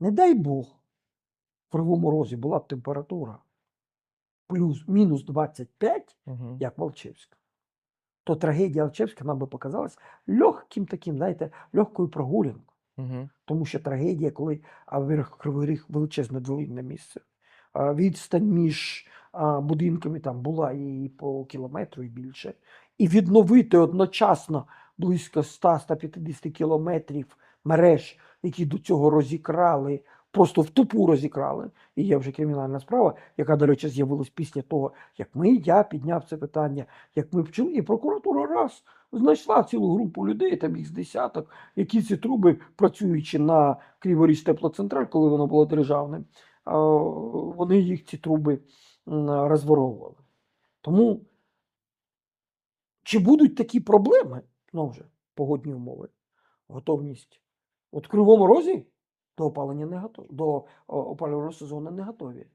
Не дай Бог, в Кривому Розі була б температура плюс мінус 25, Угу. як Волчевська, то трагедія Волчевська нам би показалась легким таким, знаєте, легкою прогулянкою. Угу. Тому що трагедія, коли а, Верх Кривий Ріг величезне долинне місце. А, відстань між а, будинками там була і по кілометру, і більше. І відновити одночасно близько 100-150 кілометрів мереж, які до цього розікрали, просто в тупу розікрали. І є вже кримінальна справа, яка, до речі, з'явилась після того, як ми, я підняв це питання, як ми вчили, і прокуратура раз знайшла цілу групу людей, там їх з десяток, які ці труби, працюючи на Криворіж теплоцентраль, коли воно було державним, вони їх ці труби розворовували. Тому чи будуть такі проблеми, ну вже погодні умови, готовність? От в Кривому Розі до опалення не готові, до опалювального сезону не готові.